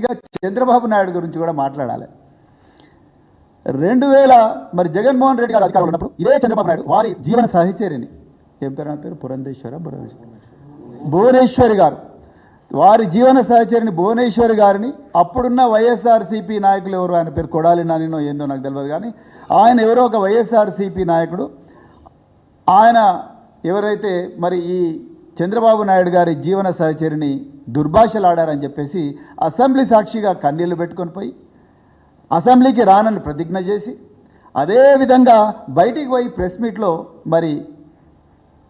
ఇక చంద్రబాబు నాయుడు గురించి కూడా మాట్లాడాలి. రెండు వేల మరి జగన్మోహన్ రెడ్డి గారు అధికారంలో ఉన్నప్పుడు ఇదే చంద్రబాబు నాయుడు వారి జీవన సహచర్యని ఏం పేరు? నా పేరు? పురంధేశ్వర భువనేశ్వర. భువనేశ్వరి గారు. వారి జీవన సహచరిని భువనేశ్వరి గారిని అప్పుడున్న వైఎస్ఆర్సీపీ నాయకులు ఎవరు? ఆయన పేరు కొడాలి నానినో ఏందో నాకు తెలియదు కానీ ఆయన ఎవరో ఒక వైఎస్ఆర్సీపీ నాయకుడు. ఆయన ఎవరైతే మరి ఈ చంద్రబాబు నాయుడు గారి జీవన సహచరిని దుర్భాషలాడారని చెప్పేసి అసెంబ్లీ సాక్షిగా కన్నీళ్ళు పెట్టుకొని పోయి అసెంబ్లీకి రానని ప్రతిజ్ఞ చేసి అదేవిధంగా బయటికి పోయి ప్రెస్ మీట్లో మరి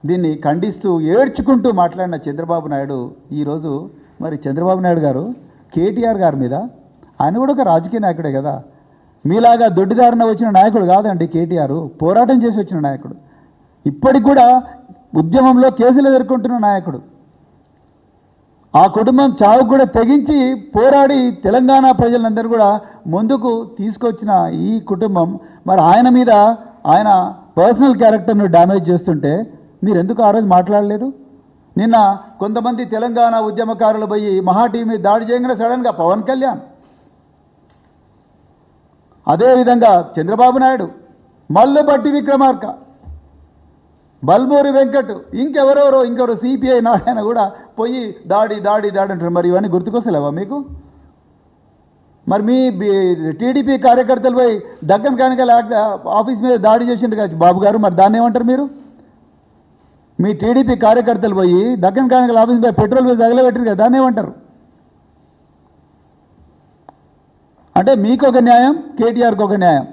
దీన్ని ఖండిస్తూ ఏడ్చుకుంటూ మాట్లాడిన చంద్రబాబు నాయుడు ఈరోజు మరి చంద్రబాబు నాయుడు గారు కేటీఆర్ గారి మీద ఆయన కూడా ఒక రాజకీయ నాయకుడే కదా మీలాగా దొడ్డిదారిన వచ్చిన నాయకుడు కాదండి కేటీఆర్ పోరాటం చేసి వచ్చిన నాయకుడు. ఇప్పటికి కూడా ఉద్యమంలో కేసులు ఎదుర్కొంటున్న నాయకుడు. ఆ కుటుంబం చావుకు కూడా తెగించి పోరాడి తెలంగాణ ప్రజలందరూ కూడా ముందుకు తీసుకొచ్చిన ఈ కుటుంబం మరి ఆయన మీద ఆయన పర్సనల్ క్యారెక్టర్ను డ్యామేజ్ చేస్తుంటే మీరు ఎందుకు ఆ రోజు మాట్లాడలేదు? నిన్న కొంతమంది తెలంగాణ ఉద్యమకారులు పోయి మహా టీవీ మీద దాడి చేయగానే సడన్గా పవన్ కళ్యాణ్. అదేవిధంగా చంద్రబాబు నాయుడు మల్లు బట్టి విక్రమార్క. బల్మూరి వెంకట్ ఇంకెవరెవరో ఇంకెవరో సిపిఐ నారాయణ కూడా పోయి దాడి దాడి దాడి అంటారు. మరి ఇవన్నీ గుర్తుకొస్తలేవా మీకు? మరి మీ టీడీపీ కార్యకర్తలు పోయి దక్కన్ కానికల్ ఆఫీస్ మీద దాడి చేసిండ్రు కదా బాబు గారు మరి దాన్ని ఏమంటారు మీరు? మీ టీడీపీ కార్యకర్తలు పోయి దక్కన్ కానికల్ ఆఫీస్ మీద పెట్రోల్ మీద తగలబెట్టారు కదా దాన్ని ఏమంటారు? అంటే మీకు ఒక న్యాయం కేటీఆర్కి ఒక న్యాయం.